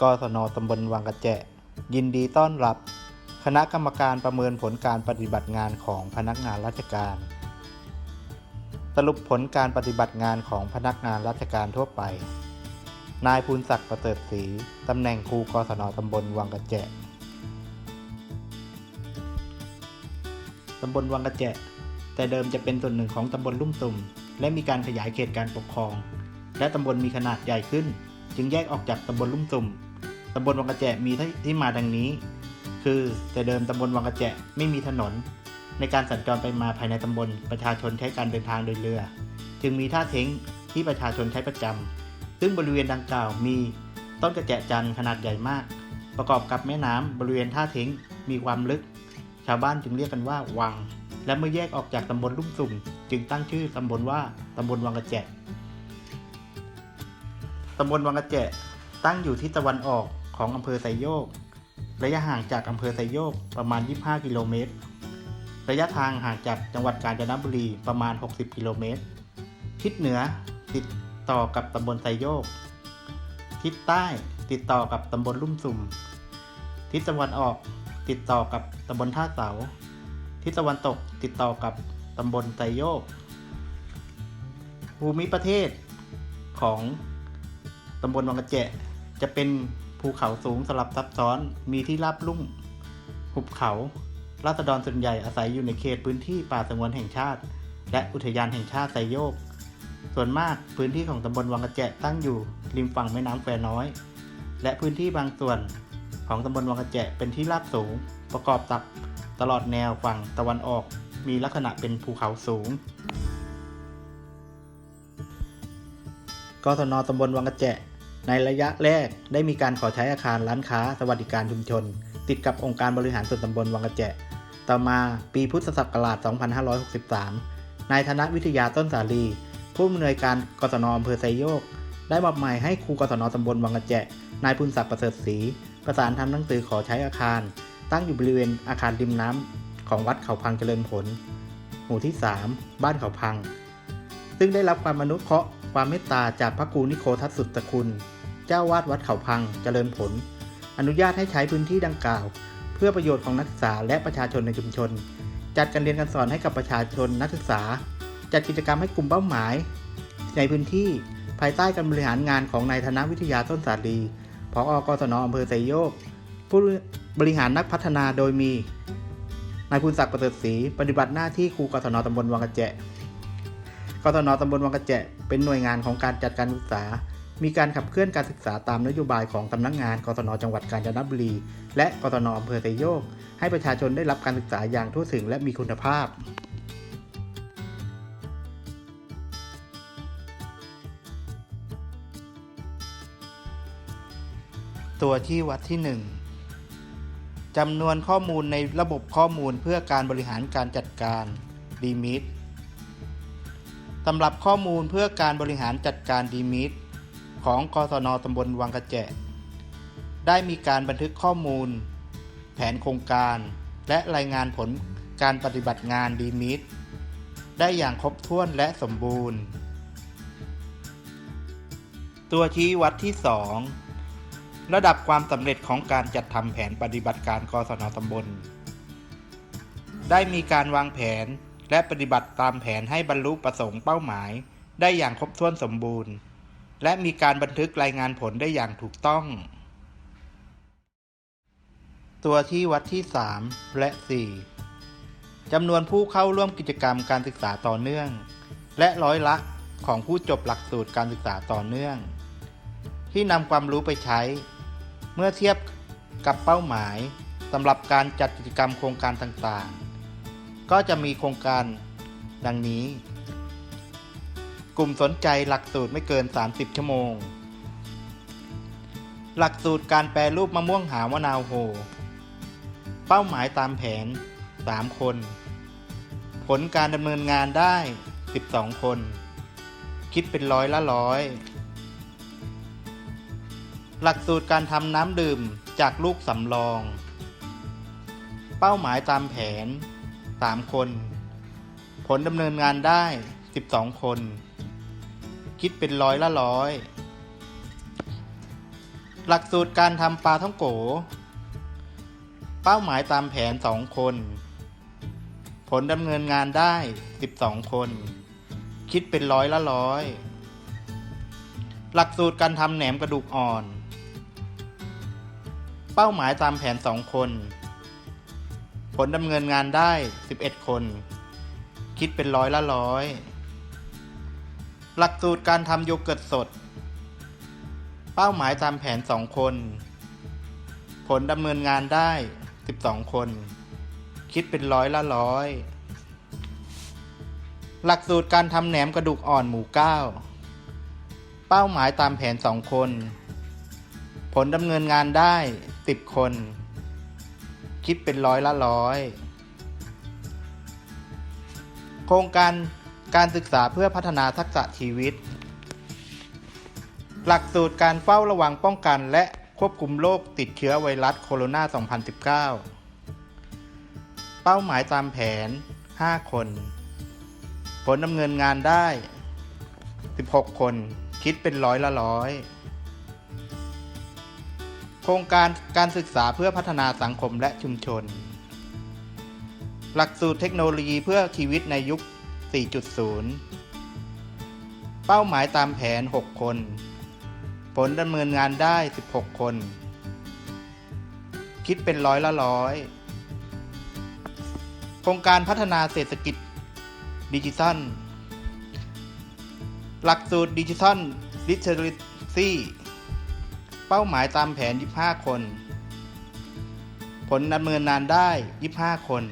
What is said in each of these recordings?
กศนตำบลวังกระแจ ยินดีต้อนรับ คณะกรรมการประเมินผลการปฏิบัติงานของพนักงานราชการ สรุปผลการปฏิบัติงานของพนักงานราชการทั่วไป นายภูนศักดิ์ประเสริฐศรีตำแหน่งครูกศนตำบลวังกระแจตำบลวังกระแจ แต่เดิมจะเป็นส่วนหนึ่งของตำบลลุ่มตุ่ม และมีการขยายเขตการปกครอง และตำบลมีขนาดใหญ่ขึ้น จึงแยกออกจากตำบลลุ่มตุ่ม ตำบลวังกระแจมีที่มาดังนี้ คือแต่เดิมตำบลวังกระแจไม่มีถนน ในการสัญจรไปมาภายในตำบลประชาชนใช้การเดินทางโดยเรือ จึงมีท่าเท้งที่ประชาชนใช้ประจำซึ่งบริเวณดังกล่าวมีต้นกระแจจันทร์ขนาดใหญ่มาก ประกอบกับแม่น้ำบริเวณท่าเท้งมีความลึก ชาวบ้านจึงเรียกกันว่าวัง และเมื่อแยกออกจากตำบลลุ่มสุ่ม จึงตั้งชื่อตำบลว่าตำบลวังกระแจตำบลวังกระแจตั้งอยู่ที่ตะวันออก ของอำเภอไซโยก ระยะห่างจากอำเภอไซโยกประมาณ 25 กิโลเมตร ระยะทางห่างจากจังหวัดกาญจนบุรีประมาณ 60 กิโลเมตร ทิศเหนือติดต่อกับตำบลไซโยก ทิศใต้ติดต่อกับตำบลลุ่มสุ่ม ทิศตะวันออกติดต่อกับตำบลท่าเสา ทิศตะวันตกติดต่อกับตำบลไซโยก ภูมิประเทศของตำบลวังกระเจจะเป็น ภูเขาสูงสลับซับซ้อน มีที่ราบลุ่ม หุบเขา ราษฎรส่วนใหญ่อาศัยอยู่ในเขตพื้นที่ป่าสงวนแห่งชาติ และอุทยานแห่งชาติไซโยก ส่วนมากพื้นที่ของตำบลวังกระเจตั้งอยู่ริมฝั่งแม่น้ำแควน้อย และพื้นที่บางส่วนของตำบลวังกระเจเป็นที่ราบสูง ประกอบกับตลอดแนวฝั่งตะวันออก มีลักษณะเป็นภูเขาสูงกศนตำบลวังกระแจ ในระยะแรกได้มีการขอใช้อาคารร้านค้าสวัสดิการชุมชน ติดกับองค์การบริหารส่วนตำบลวังกระแจต่อมาปีพุทธศักราช 2563 นายธนวิทยาต้นสาลี ผู้อำนวยการกศนอำเภอไซโยก ได้มอบหมายให้ครูกศนตำบลวังกระแจนายพุนศักดิ์ประเสริฐศรีประสานทำหนังสือขอใช้อาคาร ตั้งอยู่บริเวณอาคารริมน้ำของวัดเขาพังเจริญผล หมู่ที่ 3 บ้านเขาพัง ซึ่งได้รับความอนุษย์เคราะห์ความเมตตาจากพระครูนิโคทัศสุตคุณ เจ้าวาดวัดเขาพังเจริญผล อนุญาตให้ใช้พื้นที่ดังกล่าว เพื่อประโยชน์ของนักศึกษาและประชาชนในชุมชน จัดการเรียนการสอนให้กับประชาชนนักศึกษา จัดกิจกรรมให้กลุ่มเป้าหมาย ในพื้นที่ภายใต้การบริหารงานของนายธนวิทยาต้นสาลีผออกศนอำเภอไซโยก ผู้บริหารนักพัฒนาโดยมีนายภูนศักดิ์ประเสริฐศรีปฏิบัติหน้าที่ครูกศนตำบลวังกระแจกศนตำบลวังกระแจเป็นหน่วยงานของการจัดการศึกษา มีการขับเคลื่อนการศึกษาตามนโยบายของสำนักงานกศนจังหวัดกาญจนบุรี และกศนอำเภอไซโยก ให้ประชาชนได้รับการศึกษาอย่างทั่วถึงและมีคุณภาพตัวที่วัดที่ 1จำนวนข้อมูลในระบบข้อมูลเพื่อการบริหารการจัดการ DMIT สำหรับข้อมูลเพื่อการบริหารจัดการ DMIT ของกศนตำบลวังกระแจได้มีการบันทึกข้อมูล แผนโครงการ และรายงานผลการปฏิบัติงาน DMIT ได้อย่างครบถ้วนและสมบูรณ์ ตัวชี้วัดที่ 2 ระดับความสำเร็จของการจัดทำแผนปฏิบัติการกศนตำบล ได้มีการวางแผนและปฏิบัติตามแผนให้บรรลุประสงค์เป้าหมาย ได้อย่างครบถ้วนสมบูรณ์ และมีการบันทึกรายงานผลได้อย่างถูกต้อง ตัวที่วัดที่ 3 และ 4จำนวนผู้เข้าร่วมกิจกรรมการศึกษาต่อเนื่อง และร้อยละของผู้จบหลักสูตรการศึกษาต่อเนื่อง ที่นำความรู้ไปใช้ เมื่อเทียบกับเป้าหมายสำหรับการจัดกิจกรรมโครงการต่างๆ ก็จะมีโครงการดังนี้ กลุ่มสนใจหลักสูตรไม่เกิน 30 ชั่วโมง หลักสูตรการแปรรูปมะม่วงหาวมะนาวโห เป้าหมายตามแผน 3 คน ผลการดำเนินงานได้ 12 คน คิดเป็นร้อยละร้อย หลักสูตรการทำน้ำดื่มจากลูกสำรอง เป้าหมายตามแผน 3 คน ผลดำเนินงานได้ 12 คน คิดเป็นร้อยละร้อย หลักสูตรการทำปลาท่องโก เป้าหมายตามแผน 2 คน ผลดำเนินงานได้ 12 คน คิดเป็นร้อยละร้อย หลักสูตรการทำแหนมกระดูกอ่อน เป้าหมายตามแผน 2 คน ผลดำเนินงานได้ 11 คน คิดเป็นร้อยละร้อย หลักสูตรการทำโยเกิร์ตสด เป้าหมายตามแผน 2 คน ผลดำเนินงานได้ 12 คน คิดเป็นร้อยละร้อย หลักสูตรการทำแหนมกระดูกอ่อนหมูก้าวเป้าหมายตามแผน 2 คน ผลดำเนินงานได้ 10 คน คิดเป็นร้อยละร้อย โครงการ การศึกษาเพื่อพัฒนาทักษะชีวิต หลักสูตรการเฝ้าระวังป้องกัน และควบคุมโรคติดเชื้อไวรัสโคโรนา 2019 เป้าหมายตามแผน 5 คน ผลดำเนินงานได้ 16 คน คิดเป็นร้อยละร้อย โครงการการศึกษาเพื่อพัฒนาสังคมและชุมชน หลักสูตรเทคโนโลยีเพื่อชีวิตในยุค 4.0 เป้าหมายตามแผน 6 คน ผลดำเนินงานได้ 16 คน คิดเป็นร้อยละร้อย โครงการพัฒนาเศรษฐกิจดิจิทัล หลักสูตรดิจิทัลลิเทอเรซีเป้าหมายตามแผน 25 คน ผลดำเนินงานได้ 25 คน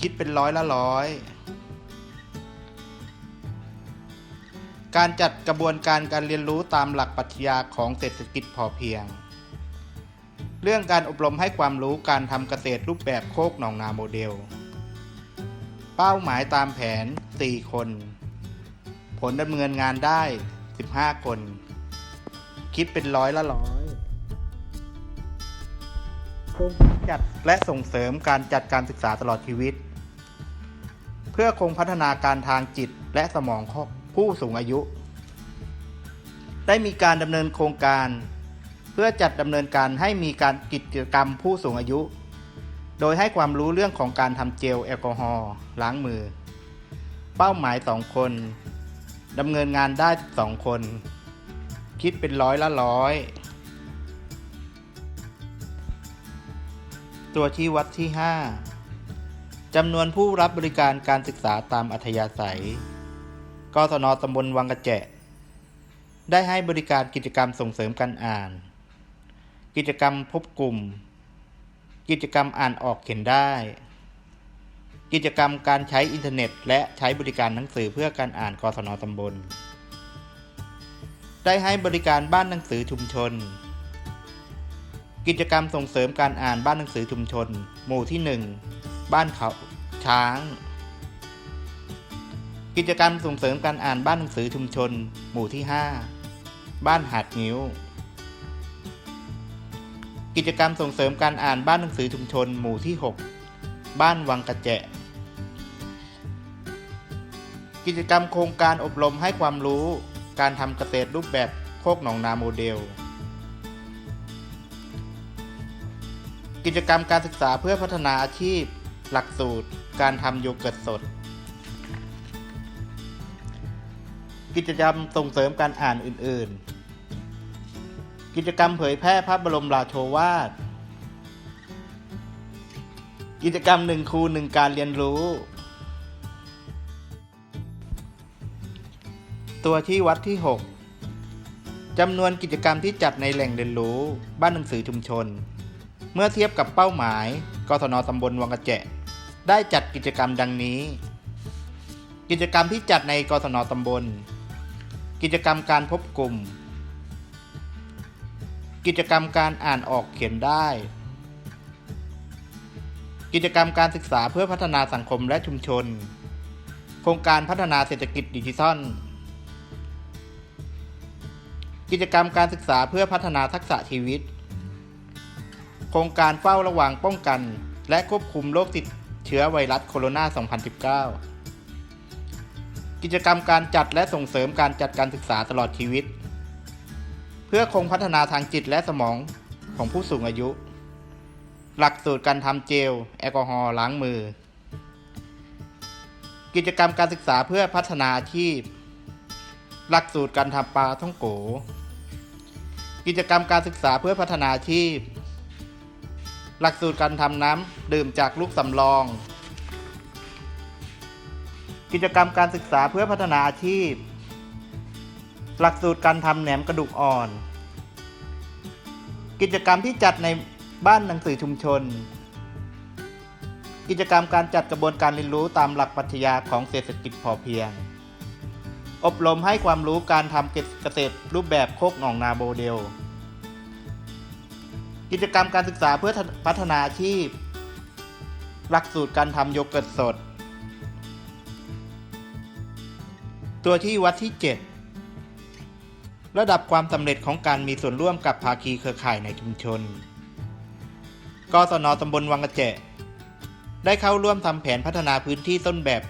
คิดเป็นร้อยละร้อย การจัดกระบวนการการเรียนรู้ตามหลักปรัชญาของเศรษฐกิจพอเพียง เรื่องการอบรมให้ความรู้การทำเกษตรรูปแบบโคกหนองนาโมเดล เป้าหมายตามแผน 4 คน ผลดำเนินงานได้ 15 คน คิดเป็นร้อยละร้อย จัดและส่งเสริมการจัดการศึกษาตลอดชีวิต เพื่อคงพัฒนาการทางจิตและสมองของผู้สูงอายุ ได้มีการดำเนินโครงการ เพื่อจัดดำเนินการให้มีการกิจกรรมผู้สูงอายุ โดยให้ความรู้เรื่องของการทำเจลแอลกอฮอล์ล้างมือ เป้าหมาย 2 คนดำเนินงานได้2คน คิดเป็นร้อยละร้อย ตัวชี้วัดที่ 5 จำนวนผู้รับบริการการศึกษาตามอัธยาศัย กศนตำบลวังกระแจ ได้ให้บริการกิจกรรมส่งเสริมการอ่าน กิจกรรมพบกลุ่ม กิจกรรมอ่านออกเขียนได้ กิจกรรมการใช้อินเทอร์เน็ต และใช้บริการหนังสือเพื่อการอ่านกศนตำบล ได้ให้บริการบ้านหนังสือชุมชน กิจกรรมส่งเสริมการอ่านบ้านหนังสือชุมชน หมู่ที่ 1 บ้านเขาช้าง กิจกรรมส่งเสริมการอ่านบ้านหนังสือชุมชน หมู่ที่ 5 บ้านหาดงิ้ว กิจกรรมส่งเสริมการอ่านบ้านหนังสือชุมชน หมู่ที่ 6 บ้านวังกระแจกิจกรรมโครงการอบรมให้ความรู้ การทำเกษตรรูปแบบโคกหนองนาโมเดล กิจกรรมการศึกษาเพื่อพัฒนาอาชีพ หลักสูตร การทำโยเกิร์ตสด กิจกรรมส่งเสริมการอ่านอื่น ๆ กิจกรรมเผยแพร่พระบรมราโชวาท กิจกรรมหนึ่งครูหนึ่งการเรียนรู้ ตัวที่วัดที่ 6จำนวนกิจกรรมที่จัดในแหล่งเรียนรู้ บ้านหนังสือชุมชน เมื่อเทียบกับเป้าหมายกศนตำบลวังกระแจได้จัดกิจกรรมดังนี้ กิจกรรมที่จัดในกศนตำบล กิจกรรมการพบกลุ่ม กิจกรรมการอ่านออกเขียนได้ กิจกรรมการศึกษาเพื่อพัฒนาสังคมและชุมชน โครงการพัฒนาเศรษฐกิจดิจิทัล กิจกรรมการศึกษาเพื่อพัฒนาทักษะชีวิต โครงการเฝ้าระวังป้องกัน และควบคุมโรคติดเชื้อไวรัสโคโรนา 2019 กิจกรรมการจัดและส่งเสริมการจัดการศึกษาตลอดชีวิต เพื่อคงพัฒนาทางจิตและสมองของผู้สูงอายุ หลักสูตรการทำเจล แอลกอฮอล์ล้างมือ กิจกรรมการศึกษาเพื่อพัฒนาอาชีพ หลักสูตรการทำปลาท่องโก กิจกรรมการศึกษาเพื่อพัฒนาอาชีพ หลักสูตรการทำน้ำดื่มจากลูกสำรอง กิจกรรมการศึกษาเพื่อพัฒนาอาชีพ หลักสูตรการทำแหนมกระดูกอ่อน กิจกรรมที่จัดในบ้านหนังสือชุมชน กิจกรรมการจัดกระบวนการเรียนรู้ตามหลักปรัชญาของเศรษฐกิจพอเพียง อบรมให้ความรู้การทำเกษตรรูปแบบโคกหนองนาโมเดล กิจกรรมการศึกษาเพื่อพัฒนาอาชีพ หลักสูตรการทำโยเกิร์ตสด ตัวที่วัดที่ 7 ระดับความสำเร็จของการมีส่วนร่วมกับภาคีเครือข่ายในชุมชน กศนตำบลวังกระเจได้เข้าร่วมทำแผนพัฒนาพื้นที่ต้นแบบ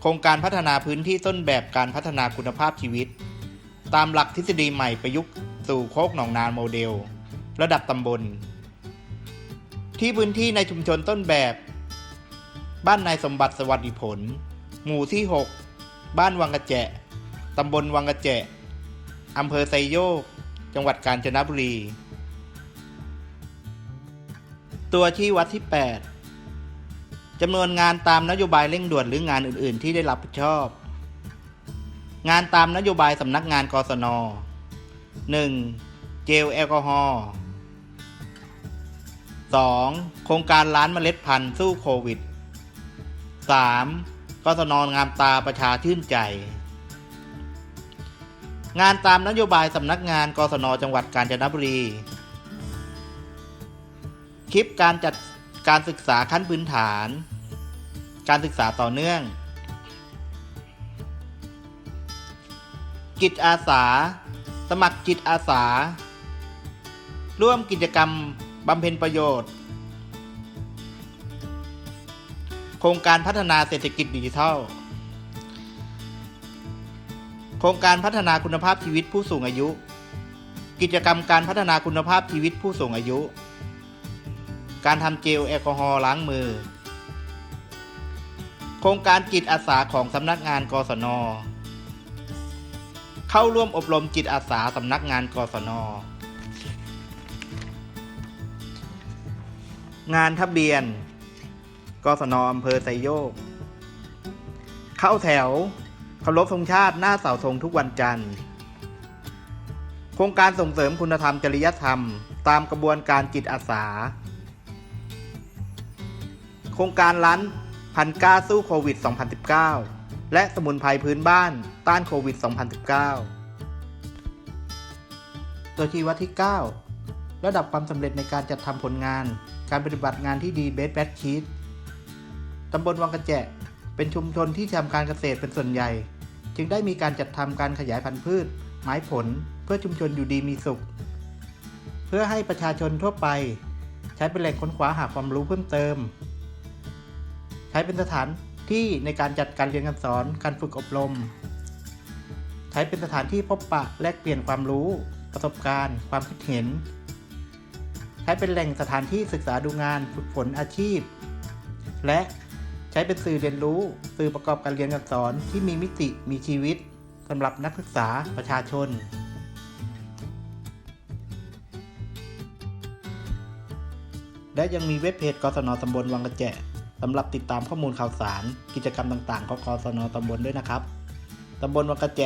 โครงการพัฒนาพื้นที่ต้นแบบการพัฒนาคุณภาพชีวิต ตามหลักทฤษฎีใหม่ประยุกต์สู่โคกหนองนาโมเดล ระดับตำบล ที่พื้นที่ในชุมชนต้นแบบ บ้านนายสมบัติสวัสดิผล หมู่ที่ 6 บ้านวังกระแจตำบลวังกระแจอำเภอไซโยก จังหวัดกาญจนบุรี ตัวที่วัดที่ 8จำนวนงานตามนโยบายเร่งด่วนหรืองานอื่น ๆ ที่ได้รับผิดชอบ งานตามนโยบายสำนักงานกศน 1. เจลแอลกอฮอล์ 2. โครงการร้านเมล็ดพันธุ์สู้โควิด 3. กศนงามตาประชาชื่นใจ งานตามนโยบายสำนักงานกศนจังหวัดกาญจนบุรี คลิปการจัดการศึกษาขั้นพื้นฐาน การศึกษาต่อเนื่อง กิจอาสา สมัครจิตอาสา ร่วมกิจกรรม บำเพ็ญประโยชน์ โครงการพัฒนาเศรษฐกิจดิจิทัล โครงการพัฒนาคุณภาพชีวิตผู้สูงอายุ กิจกรรมการพัฒนาคุณภาพชีวิตผู้สูงอายุ การทำเจลแอลกอฮอล์ล้างมือ โครงการจิตอาสาของสำนักงานกศน เข้าร่วมอบรมจิตอาสาสำนักงานกศน งานทะเบียน กศนอำเภอไซโยก เข้าแถวเคารพธงชาติหน้าเสาธงทุกวันจันทร์ โครงการส่งเสริมคุณธรรมจริยธรรม ตามกระบวนการจิตอาสา โครงการร้านพันก้าสู้โควิด 2019 และสมุนไพรพื้นบ้านต้านโควิด 2019 ตัวชี้วัดที่ 9 ระดับความสำเร็จในการจัดทำผลงาน การปฏิบัติงานที่ดีเบสแบทชีตตำบลวังกระแจเป็นชุมชนที่ทำการเกษตรเป็นส่วนใหญ่ จึงได้มีการจัดทำการขยายพันธุ์พืช ไม้ผล เพื่อชุมชนอยู่ดีมีสุข เพื่อให้ประชาชนทั่วไป ใช้เป็นแหล่งค้นคว้าหาความรู้เพิ่มเติม ใช้เป็นสถานที่ในการจัดการเรียนการสอน การฝึกอบรม ใช้เป็นสถานที่พบปะแลกเปลี่ยนความรู้ ประสบการณ์ ความคิดเห็น ใช้เป็นแหล่งสถานที่ศึกษาดูงานฝึกฝนอาชีพ และใช้เป็นสื่อเรียนรู้ สื่อประกอบการเรียนการสอนที่มีมิติมีชีวิตสำหรับนักศึกษาประชาชน และยังมีเว็บเพจกศนตำบลวังกระแจสำหรับติดตามข้อมูลข่าวสาร กิจกรรมต่างๆของกศนตำบลด้วยนะครับตำบลวังกระแจ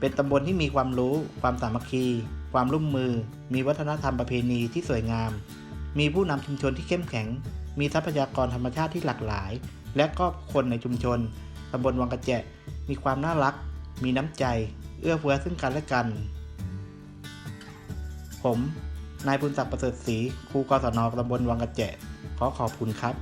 เป็นตำบลที่มีความรู้ ความสามัคคี ความร่วมมือ มีวัฒนธรรมประเพณีที่สวยงาม มีผู้นำชุมชนที่เข้มแข็ง มีทรัพยากรธรรมชาติที่หลากหลาย และก็คนในชุมชนตำบลวังกระแจมีความน่ารัก มีน้ำใจ เอื้อเฟื้อซึ่งกันและกัน ผม นายบุญศักดิ์ประเสริฐศรีครูกศนตำบลวังกระแจขอขอบคุณครับ